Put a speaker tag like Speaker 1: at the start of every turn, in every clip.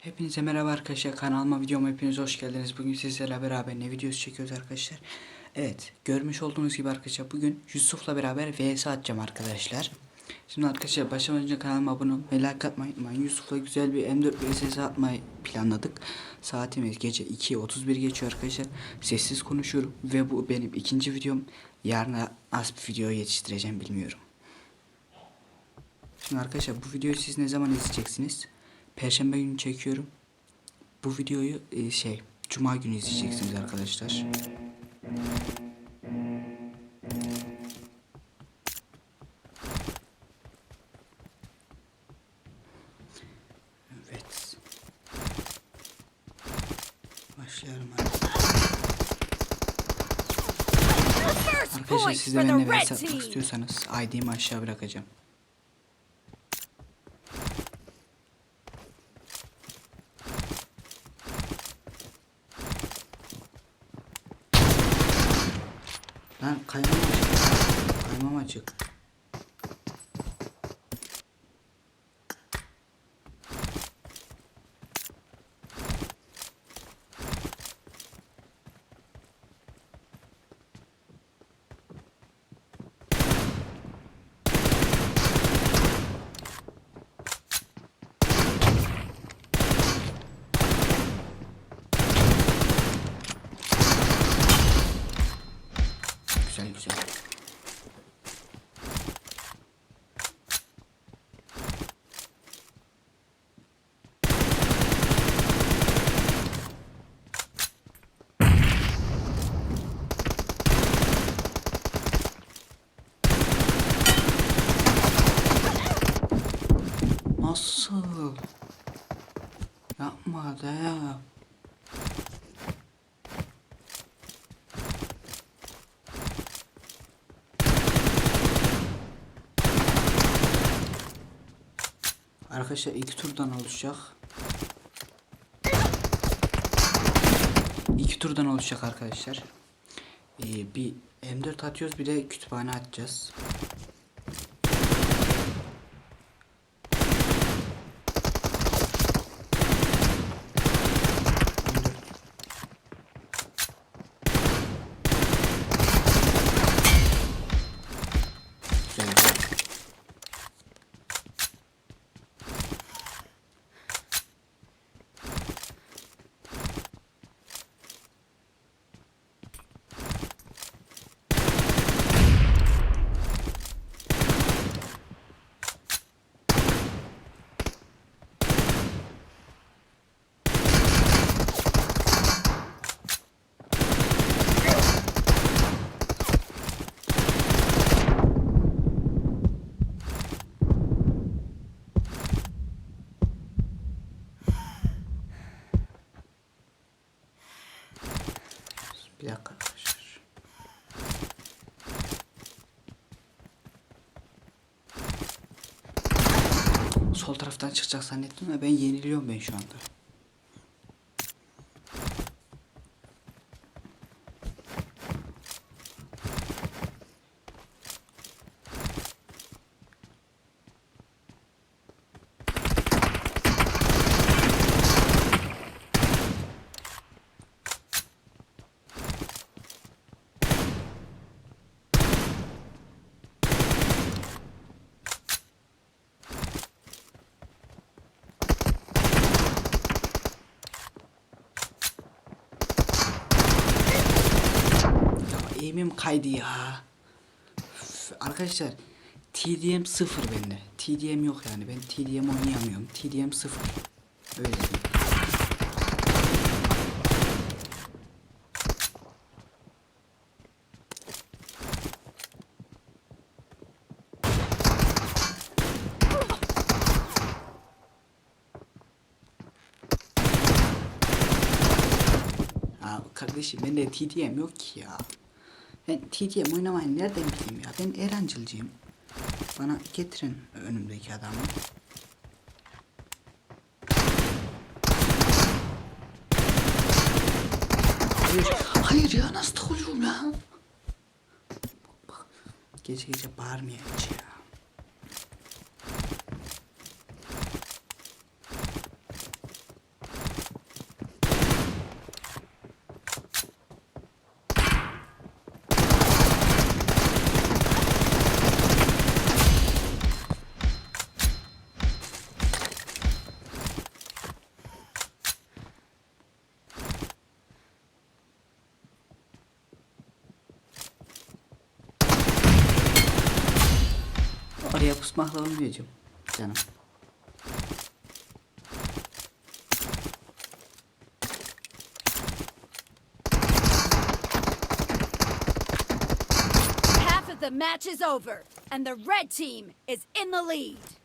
Speaker 1: Hepinize merhaba arkadaşlar kanalıma videoma hepiniz hoş geldiniz. Bugün sizlerle beraber ne videosu çekiyoruz arkadaşlar. Evet görmüş olduğunuz gibi arkadaşlar bugün Yusuf'la beraber vs atacağım arkadaşlar. Şimdi arkadaşlar başlamadan önce kanalıma abone olmayı like atmayı. Yusuf'la güzel bir M4 vs atmayı planladık. Saatimiz gece 2.31 geçiyor arkadaşlar. Sessiz konuşuyorum ve bu benim ikinci videom. Yarına az bir video yetiştireceğim bilmiyorum. Şimdi arkadaşlar bu videoyu siz ne zaman izleyeceksiniz? Perşembe günü çekiyorum. Bu videoyu e, şey Cuma günü izleyeceksiniz arkadaşlar. Evet. Başlayalım. Arkadaşlar siz de benimle atmak istiyorsanız ID'mi aşağı bırakacağım. Nasıl? Yapma da. Arkadaşlar iki turdan oluşacak. İki turdan oluşacak arkadaşlar. Ee, bir M4 atıyoruz bir de kütüphane atacağız. Güzel güzel. Bir dakika arkadaşlar. Sol taraftan çıkacak zannettim ama ben yeniliyorum ben şu anda. Kaydı ya. Üf, arkadaşlar TDM sıfır bende. TDM yok yani. Ben TDM oynayamıyorum. TDM sıfır. Öyle diyeyim. Kardeşim bende TDM yok ki ya. Ben TDM oynamayı nereden bileyim ya? Ben Erancılcıyım. Bana getirin önümdeki adamı. Hayır, hayır ya nasıl takılıyorum ya? Bak, Gece gece ya. Pusmakla olmuyor canım. Canım.
Speaker 2: Half of the match is over, and the red team is in the lead.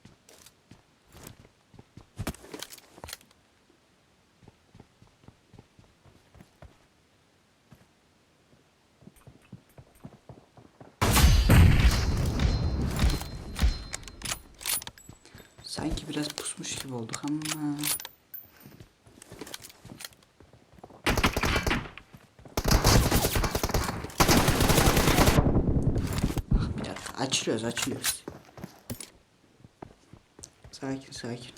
Speaker 1: Sanki biraz pusmuş gibi olduk ama. Ah, Bir dakika açılıyoruz açılıyoruz. Sakin sakin.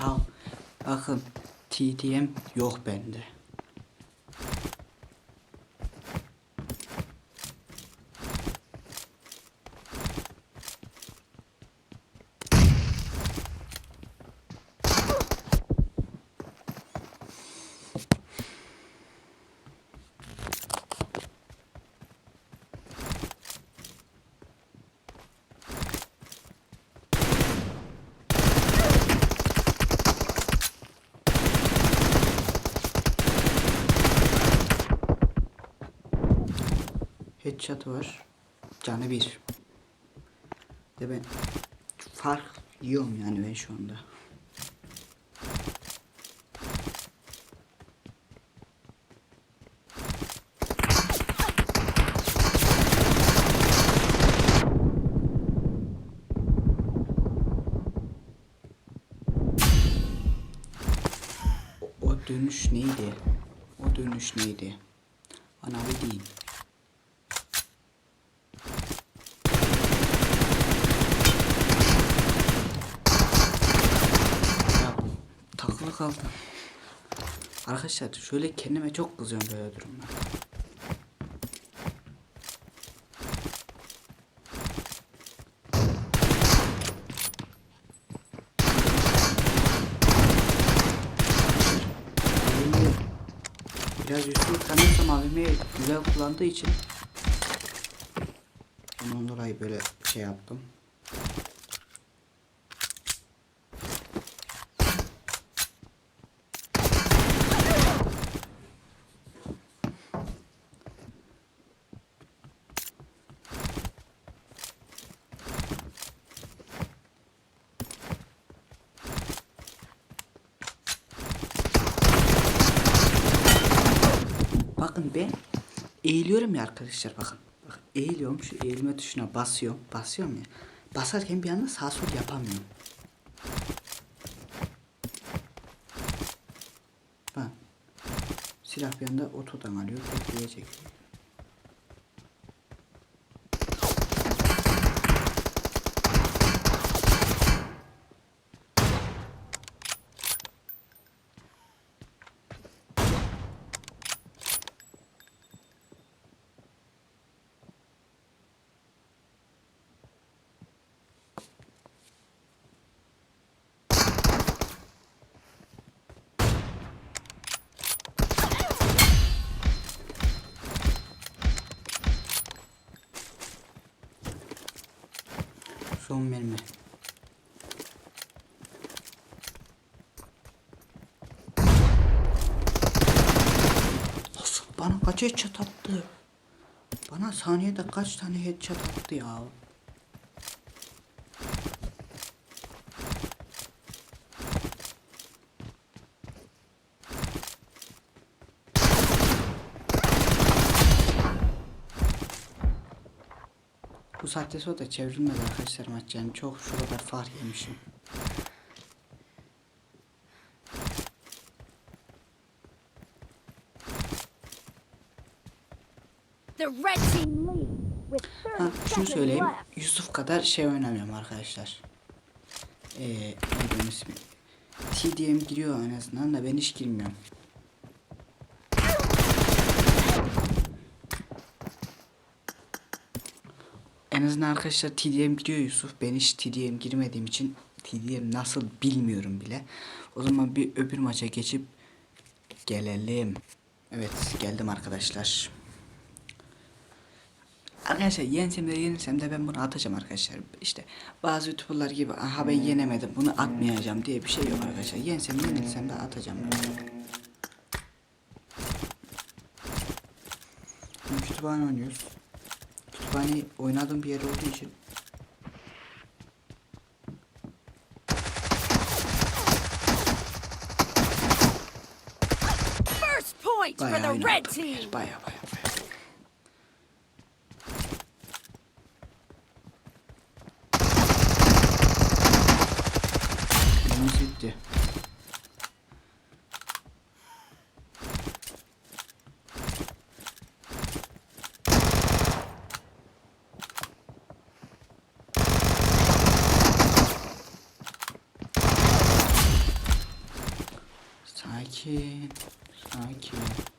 Speaker 1: Ya bakın TDM yok bende. Headshot var. Canı bir. De ben fark yiyorum yani ben şu anda. O, dönüş neydi? O dönüş neydi? Bana bir değil. Ya kaldım. Arkadaşlar şöyle kendime çok kızıyorum böyle. AVM'yi Biraz üstü tanıyorsam AVM'yi güzel kullandığı için Ondan dolayı böyle şey yaptım. Bakın ben eğiliyorum ya arkadaşlar bakın. Bakın eğiliyorum şu eğilme tuşuna basıyorum. Basıyorum ya. Basarken bir anda sağ sol yapamıyorum. Bak. Silah bir anda otodan alıyor. Tekliğe çekiyor. Son mermi. Nasıl bana kaç headshot attı? Bana saniyede kaç tane headshot attı ya? Saatte sonra da çevrilmez arkadaşlar maç yani çok şu kadar fark yemişim.
Speaker 2: The red team lead with 30
Speaker 1: Ha, şunu söyleyeyim. Yusuf kadar şey oynamıyorum arkadaşlar. Ee, ne ismi? TDM giriyor en azından da ben hiç girmiyorum. En azından arkadaşlar TDM gidiyor Yusuf. Ben hiç TDM girmediğim için TDM nasıl bilmiyorum bile. O zaman bir öbür maça geçip gelelim. Evet geldim arkadaşlar. Arkadaşlar yensem de yenilsem de ben bunu atacağım arkadaşlar. İşte bazı youtuberlar gibi aha ben yenemedim bunu atmayacağım diye bir şey yok arkadaşlar. Yensem yenilsem de atacağım. Kütüphane oynuyoruz. Kütüphane oynadığım bir yer olduğu için
Speaker 2: First point for the red team.
Speaker 1: Bayağı bayağı bayağı. Yunus gitti. Sakin. Sakin.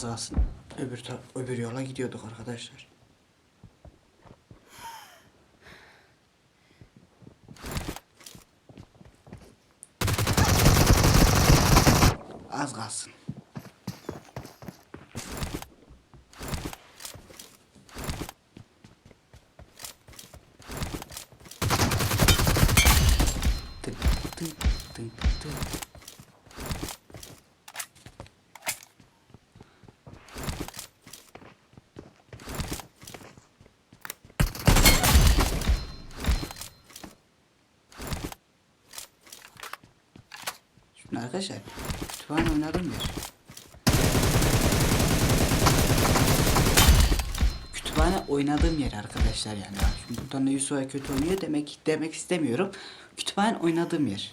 Speaker 1: Az kalsın. Öbür, öbür yola gidiyorduk arkadaşlar. Az kalsın. Arkadaşlar kütüphane oynadığım yer. Kütüphane oynadığım yer arkadaşlar yani. Şimdi buradan da Yusuf'a kötü oynuyor demek demek istemiyorum. Kütüphane oynadığım yer.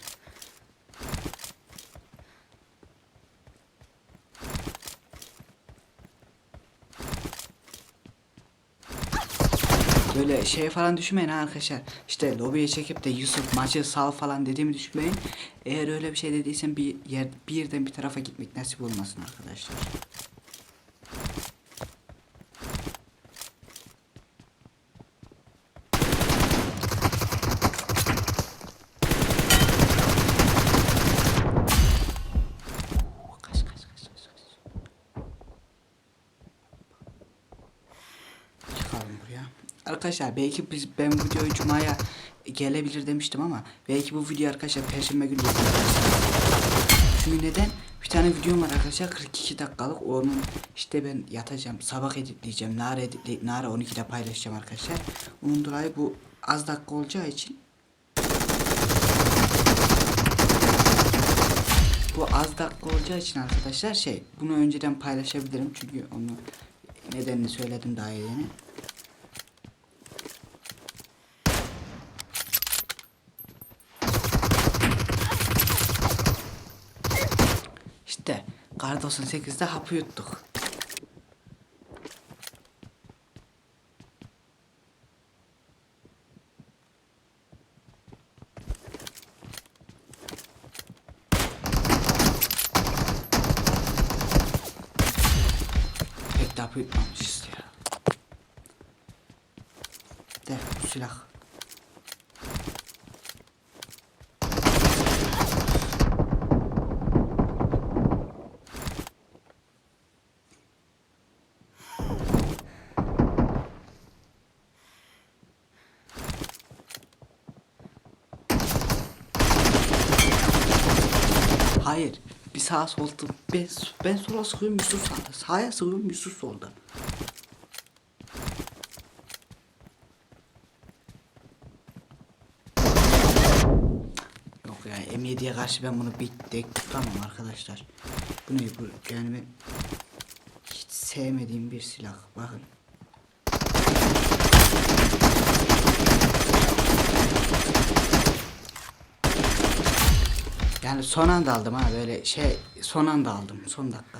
Speaker 1: Böyle şey falan düşünmeyin arkadaşlar. İşte lobiye çekip de Yusuf maçı sal falan dediğimi düşünmeyin. Eğer öyle bir şey dediysem bir yer bir yerden bir tarafa gitmek nasip olmasın arkadaşlar. Kaç kaç kaç kaç kaç. Çıkalım buraya. Arkadaşlar belki biz ben bu videoyu cumaya gelebilir demiştim ama belki bu video arkadaşlar perşembe günü. Çünkü neden? Bir tane videom var arkadaşlar 42 dakikalık onun işte ben yatacağım sabah editleyeceğim Nara editle Nara 12'de paylaşacağım arkadaşlar. Onun dolayı bu az dakika olacağı için bu az dakika olacağı için arkadaşlar şey bunu önceden paylaşabilirim çünkü onu nedenini söyledim daha yeni. Kar 98'de hapı yuttuk. Pek de hapı yutmamışız ya. De bu silah. Hayır. Bir sağa solda. Ben, ben sola sıkıyorum Yusuf sağda. Sağa sıkıyorum Yusuf solda. Yok ya M7'ye karşı ben bunu bir tek tutamam arkadaşlar. Bu ne bu? Yani ben hiç sevmediğim bir silah. Bakın. Yani son anda aldım ha böyle şey son anda aldım son dakika.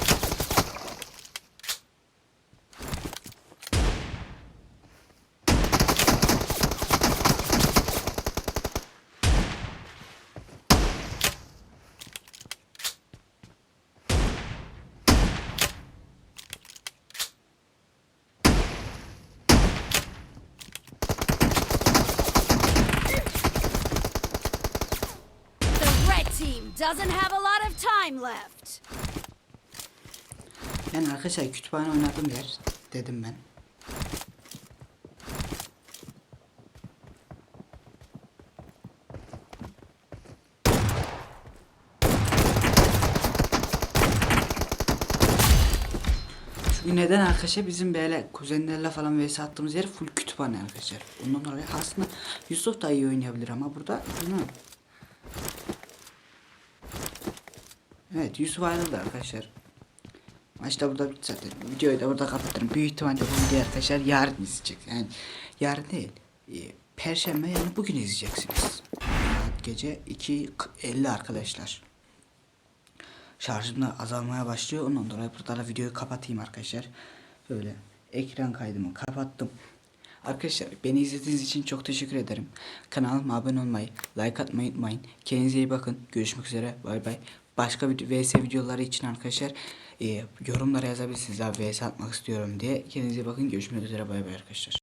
Speaker 2: Doesn't have a lot of time left.
Speaker 1: Yani arkadaşlar kütüphane oynadığım yer dedim ben. Çünkü neden arkadaşlar bizim böyle kuzenlerle falan vs attığımız yer full kütüphane arkadaşlar. Ondan dolayı aslında Yusuf da iyi oynayabilir ama burada bilmiyorum. Evet Yusuf ayrıldı arkadaşlar. Maç da burada bitti zaten. Videoyu da burada kapatırım. Büyük ihtimalle bu videoyu arkadaşlar yarın izleyecek. Yani yarın değil. e, Perşembe yani bugün izleyeceksiniz. Saat gece 2.50 arkadaşlar. Şarjım da azalmaya başlıyor. Ondan dolayı burada da videoyu kapatayım arkadaşlar. Böyle ekran kaydımı kapattım. Arkadaşlar beni izlediğiniz için çok teşekkür ederim. Kanalıma abone olmayı, like atmayı unutmayın. Kendinize iyi bakın. Görüşmek üzere. Bay bay. Başka bir VS videoları için arkadaşlar e, yorumlara yazabilirsiniz. Abi VS atmak istiyorum diye. Kendinize bakın. Görüşmek üzere. Bay bay arkadaşlar.